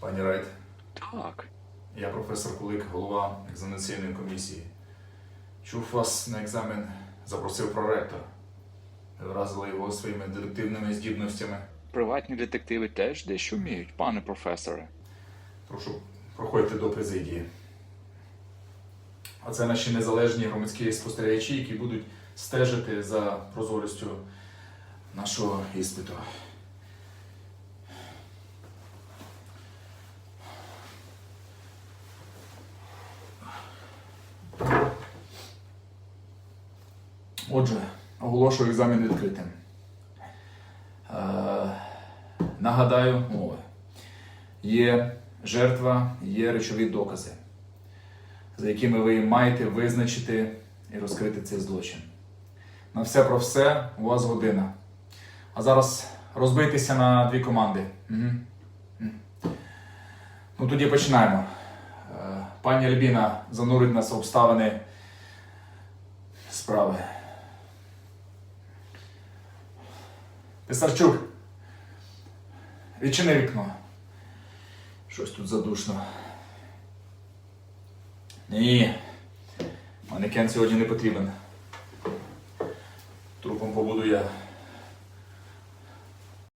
Пані Райт, Так. я професор Кулик, голова екзаменаційної комісії. Чув вас на екзамен, запросив проректор. Ви вразили його своїми детективними здібностями. Приватні детективи теж дещо вміють, пане професоре. Прошу, проходьте до президії. А це наші незалежні громадські спостерігачі, які будуть стежити за прозорістю нашого іспиту. Отже, оголошую екзамен відкритим. Е, нагадаю мови. Є жертва, є речові докази, за якими ви маєте визначити і розкрити цей злочин. На все про все у вас година. А зараз розбийтеся на дві команди. Угу. Ну тоді починаємо. Е, Пані Альбіна занурить нас обставини справи. Писарчук, відчини вікно. Щось тут задушно. Ні. Манекен сьогодні не потрібен. Трупом побуду я.